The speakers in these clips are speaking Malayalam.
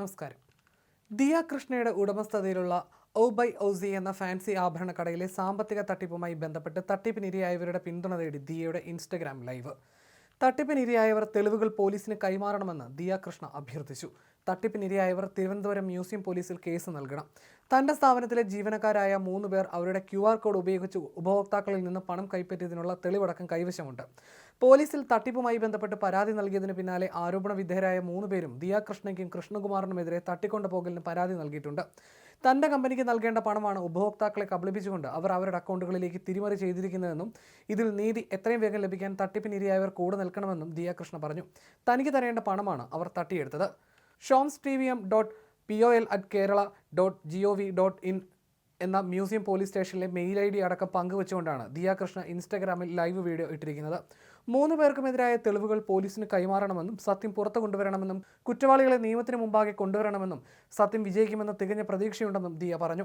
നമസ്കാരം. ദിയ കൃഷ്ണയുടെ ഉടമസ്ഥതയിലുള്ള ഔ ബൈ ഔസി എന്ന ഫാൻസി ആഭരണ കടയിലെ സാമ്പത്തിക തട്ടിപ്പുമായി ബന്ധപ്പെട്ട് തട്ടിപ്പിനിരയായവരുടെ പിന്തുണ തേടി ദിയയുടെ ഇൻസ്റ്റഗ്രാം ലൈവ്. തട്ടിപ്പിനിരയായവർ തെളിവുകൾ പോലീസിന് കൈമാറണമെന്ന് ദിയ കൃഷ്ണ അഭ്യർത്ഥിച്ചു. തട്ടിപ്പിനിരയായവർ തിരുവനന്തപുരം മ്യൂസിയം പോലീസിൽ കേസ് നൽകണം. തന്റെ സ്ഥാപനത്തിലെ ജീവനക്കാരായ മൂന്ന് പേർ അവരുടെ ക്യു ആർ കോഡ് ഉപയോഗിച്ച് ഉപഭോക്താക്കളിൽ നിന്ന് പണം കൈപ്പറ്റിയതിനുള്ള തെളിവടക്കം കൈവശമുണ്ട്. പോലീസിൽ തട്ടിപ്പുമായി ബന്ധപ്പെട്ട് പരാതി നൽകിയതിന് പിന്നാലെ ആരോപണ വിധേയരായ മൂന്ന് പേരും ദിയ കൃഷ്ണയ്ക്കും കൃഷ്ണകുമാറിനുമെതിരെ തട്ടിക്കൊണ്ടുപോകലിന് പരാതി നൽകിയിട്ടുണ്ട്. തന്റെ കമ്പനിക്ക് നൽകേണ്ട പണമാണ് ഉപഭോക്താക്കളെ കബളിപ്പിച്ചുകൊണ്ട് അവർ അവരുടെ അക്കൗണ്ടുകളിലേക്ക് തിരിമറി ചെയ്തിരിക്കുന്നതെന്നും ഇതിൽ നീതി എത്രയും വേഗം ലഭിക്കാൻ തട്ടിപ്പിനിരയായവർ കൂടെ നിൽക്കണമെന്നും ദിയ കൃഷ്ണ പറഞ്ഞു. തനിക്ക് തരേണ്ട പണമാണ് അവർ തട്ടിയെടുത്തത്. ഷോംസ് T V M dot P O L at Kerala dot G O V dot in എന്ന മ്യൂസിയം പോലീസ് സ്റ്റേഷനിലെ മെയിൽ ഐ ഡി അടക്കം പങ്കുവച്ചുകൊണ്ടാണ് ദിയ കൃഷ്ണ ഇൻസ്റ്റഗ്രാമിൽ ലൈവ് വീഡിയോ ഇട്ടിരിക്കുന്നത്. മൂന്ന് പേർക്കുമെതിരായ തെളിവുകൾ പോലീസിന് കൈമാറണമെന്നും സത്യം പുറത്തു കൊണ്ടുവരണമെന്നും കുറ്റവാളികളെ നിയമത്തിന് മുമ്പാകെ കൊണ്ടുവരണമെന്നും സത്യം വിജയിക്കുമെന്ന തികഞ്ഞ പ്രതീക്ഷയുണ്ടെന്നും ദിയ പറഞ്ഞു.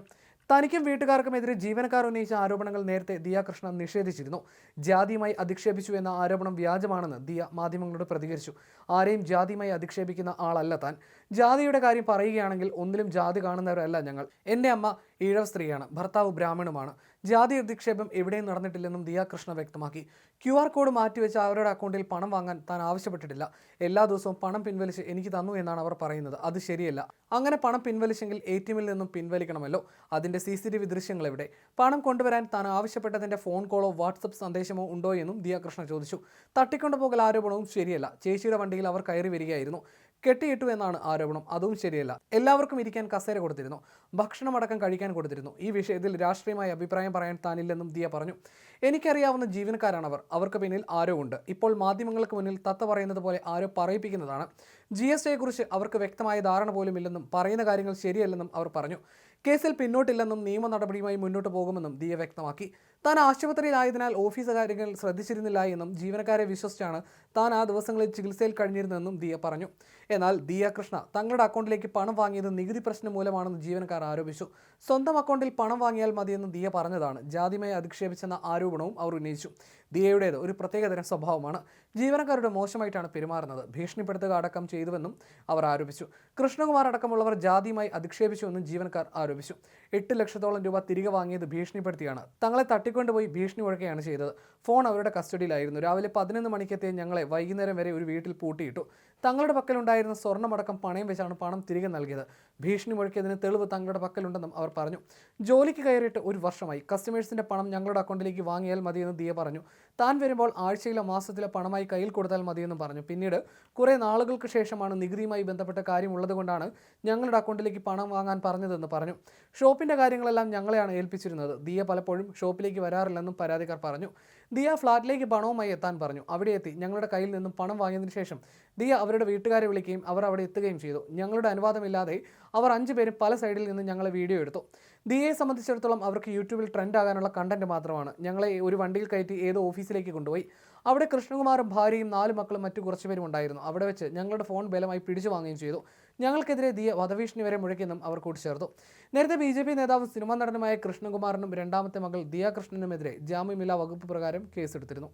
തനിക്കും വീട്ടുകാർക്കുമെതിരെ ജീവനക്കാർ ഉന്നയിച്ച ആരോപണങ്ങൾ നേരത്തെ ദിയ കൃഷ്ണ നിഷേധിച്ചിരുന്നു. ജാതിയുമായി അധിക്ഷേപിച്ചു എന്ന ആരോപണം വ്യാജമാണെന്ന് ദിയ മാധ്യമങ്ങളോട് പ്രതികരിച്ചു. ആരെയും ജാതിയുമായി അധിക്ഷേപിക്കുന്ന ആളല്ല താൻ. ജാതിയുടെ കാര്യം പറയുകയാണെങ്കിൽ ഒന്നിലും ജാതി കാണുന്നവരല്ല ഞങ്ങൾ. എന്റെ അമ്മ ഈഴവ സ്ത്രീയാണ്. ഭർത്താവ് ബ്രാഹ്മണുമാണ്. ജാതി അധിക്ഷേപം എവിടെയും നടന്നിട്ടില്ലെന്നും ദിയ കൃഷ്ണ വ്യക്തമാക്കി. ക്യു ആർ കോഡ് മാറ്റിവെച്ച് അവരുടെ അക്കൗണ്ടിൽ പണം വാങ്ങാൻ താൻ ആവശ്യപ്പെട്ടിട്ടില്ല. എല്ലാ ദിവസവും പണം പിൻവലിച്ച് എനിക്ക് തന്നു എന്നാണ് അവർ പറയുന്നത്. അത് ശരിയല്ല. അങ്ങനെ പണം പിൻവലിച്ചെങ്കിൽ എ ടി എമ്മിൽ നിന്നും പിൻവലിക്കണമല്ലോ. അതിന്റെ സി സി ടി വി ദൃശ്യങ്ങൾ എവിടെ പണം കൊണ്ടുവരാൻ താൻ ആവശ്യപ്പെട്ടതിന്റെ ഫോൺ കോളോ വാട്സപ്പ് സന്ദേശമോ ഉണ്ടോ എന്നും ദിയ കൃഷ്ണ ചോദിച്ചു. തട്ടിക്കൊണ്ടുപോകൽ ആരോപണവും ശരിയല്ല. ചേച്ചിയുടെ വണ്ടിയിൽ അവർ കയറി വരികയായിരുന്നു. കെട്ടിയിട്ടു എന്നാണ് ആരോപണം. അതും ശരിയല്ല. എല്ലാവർക്കും ഇരിക്കാൻ കസേര കൊടുത്തിരുന്നു. ഭക്ഷണമടക്കം കഴിക്കാൻ കൊടുത്തിരുന്നു. ഈ വിഷയത്തിൽ രാഷ്ട്രീയമായ അഭിപ്രായം പറയാൻ താനില്ലെന്നും ദിയ പറഞ്ഞു. എനിക്കറിയാവുന്ന ജീവനക്കാരാണ് അവർ അവർക്ക് പിന്നിൽ ആരോ ഉണ്ട്. ഇപ്പോൾ മാധ്യമങ്ങൾക്ക് മുന്നിൽ തത്ത പറയുന്നത് പോലെ ആരോ പറയിപ്പിക്കുന്നതാണ്. ജി എസ് ടിയെക്കുറിച്ച് അവർക്ക് വ്യക്തമായ ധാരണ പോലും ഇല്ലെന്നും പറയുന്ന കാര്യങ്ങൾ ശരിയല്ലെന്നും അവർ പറഞ്ഞു. കേസിൽ പിന്നോട്ടില്ലെന്നും നിയമ നടപടിയുമായി മുന്നോട്ട് പോകുമെന്നും ദിയ വ്യക്തമാക്കി. താൻ ആശുപത്രിയിലായതിനാൽ ഓഫീസ് കാര്യങ്ങൾ ശ്രദ്ധിച്ചിരുന്നില്ല എന്നും ജീവനക്കാരെ വിശ്വസിച്ചാണ് താൻ ആ ദിവസങ്ങളിൽ ചികിത്സയിൽ കഴിഞ്ഞിരുന്നതെന്നും ദിയ പറഞ്ഞു. എന്നാൽ ദിയ കൃഷ്ണ തങ്ങളുടെ അക്കൗണ്ടിലേക്ക് പണം വാങ്ങിയത് നികുതി പ്രശ്നം മൂലമാണെന്ന് ജീവനക്കാർ ആരോപിച്ചു. സ്വന്തം അക്കൗണ്ടിൽ പണം വാങ്ങിയാൽ മതിയെന്ന് ദിയ പറഞ്ഞതാണ്. ജാതിമയെ അധിക്ഷേപിച്ചെന്ന ആരോപണവും അവർ ഉന്നയിച്ചു. ദിയയുടേത് ഒരു പ്രത്യേകതരം സ്വഭാവമാണ്. ജീവനക്കാരുടെ മോശമായിട്ടാണ് പെരുമാറുന്നത്. ഭീഷണിപ്പെടുത്തുക അടക്കം ചെയ്തുവെന്നും അവർ ആരോപിച്ചു. കൃഷ്ണകുമാർ അടക്കമുള്ളവർ ജാതിയുമായി അധിക്ഷേപിച്ചുവെന്നും ജീവനക്കാർ ആരോപിച്ചു. എട്ട് ലക്ഷത്തോളം രൂപ തിരികെ വാങ്ങിയത് ഭീഷണിപ്പെടുത്തിയാണ്. തങ്ങളെ തട്ടിക്കൊണ്ടുപോയി ഭീഷണി മുഴക്കുകയാണ് ചെയ്തത്. ഫോൺ അവരുടെ കസ്റ്റഡിയിലായിരുന്നു. രാവിലെ പതിനൊന്ന് മണിക്കെത്തിയ ഞങ്ങളെ വൈകുന്നേരം വരെ ഒരു വീട്ടിൽ പൂട്ടിയിട്ടു. തങ്ങളുടെ പക്കലുണ്ടായിരുന്ന സ്വർണമടക്കം പണയം വെച്ചാണ് പണം തിരികെ നൽകിയത്. ഭീഷണി മുഴക്കിയതിന് തെളിവ് തങ്ങളുടെ പക്കലുണ്ടെന്നും അവർ പറഞ്ഞു. ജോലിക്ക് കയറിയിട്ട് ഒരു വർഷമായി. കസ്റ്റമേഴ്സിന്റെ പണം ഞങ്ങളുടെ അക്കൗണ്ടിലേക്ക് വാങ്ങിയാൽ മതിയെന്ന് ദിയ പറഞ്ഞു. താൻ വരുമ്പോൾ ആഴ്ചയിലോ മാസത്തിലോ പണമായി കയ്യിൽ കൊടുത്താൽ മതിയെന്നും പറഞ്ഞു. പിന്നീട് കുറേ നാളുകൾക്ക് ശേഷമാണ് നികുതിയുമായി ബന്ധപ്പെട്ട കാര്യം ഉള്ളതുകൊണ്ടാണ് ഞങ്ങളുടെ അക്കൗണ്ടിലേക്ക് പണം വാങ്ങാൻ പറഞ്ഞതെന്ന് പറഞ്ഞു. ഷോപ്പിന്റെ കാര്യങ്ങളെല്ലാം ഞങ്ങളെയാണ് ഏൽപ്പിച്ചിരുന്നത്. ദിയ പലപ്പോഴും ഷോപ്പിലേക്ക് വരാറില്ലെന്നും പരാതിക്കാർ പറഞ്ഞു. ദിയ ഫ്ലാറ്റിലേക്ക് പണവുമായി എത്താൻ പറഞ്ഞു. അവിടെ എത്തി ഞങ്ങളുടെ കയ്യിൽ നിന്നും പണം വാങ്ങിയതിനു ശേഷം ദിയ അവരുടെ വീട്ടുകാരെ വിളിക്കുകയും അവർ അവിടെ എത്തുകയും ചെയ്തു. ഞങ്ങളുടെ അനുവാദമില്ലാതെ അവർ അഞ്ച് പേരും പല സൈഡിൽ നിന്ന് ഞങ്ങളെ വീഡിയോ എടുത്തു. ദിയയെ സംബന്ധിച്ചിടത്തോളം അവർക്ക് യൂട്യൂബിൽ ട്രെൻഡ് ആകാനുള്ള കണ്ടന്റ് മാത്രമാണ്. ഞങ്ങളെ ഒരു വണ്ടിയിൽ കയറ്റി ഏതോ ഓഫീസിലേക്ക് കൊണ്ടുപോയി. അവിടെ കൃഷ്ണകുമാറും ഭാര്യയും നാല് മക്കളും മറ്റു കുറച്ചുപേരും ഉണ്ടായിരുന്നു. അവിടെ വെച്ച് ഞങ്ങളുടെ ഫോൺ ബലമായി പിടിച്ചു വാങ്ങുകയും ചെയ്തു. ഞങ്ങൾക്കെതിരെ ദിയ വധഭീഷണി വരെ മുഴക്കിയെന്നും അവർ കൂട്ടിച്ചേർത്തു. നേരത്തെ ബി ജെ പി നേതാവും സിനിമാ നടനുമായ കൃഷ്ണകുമാറിനും രണ്ടാമത്തെ മകൾ ദിയ കൃഷ്ണനുമെതിരെ ജാമ്യമില്ലാ വകുപ്പ് പ്രകാരം കേസെടുത്തിരുന്നു.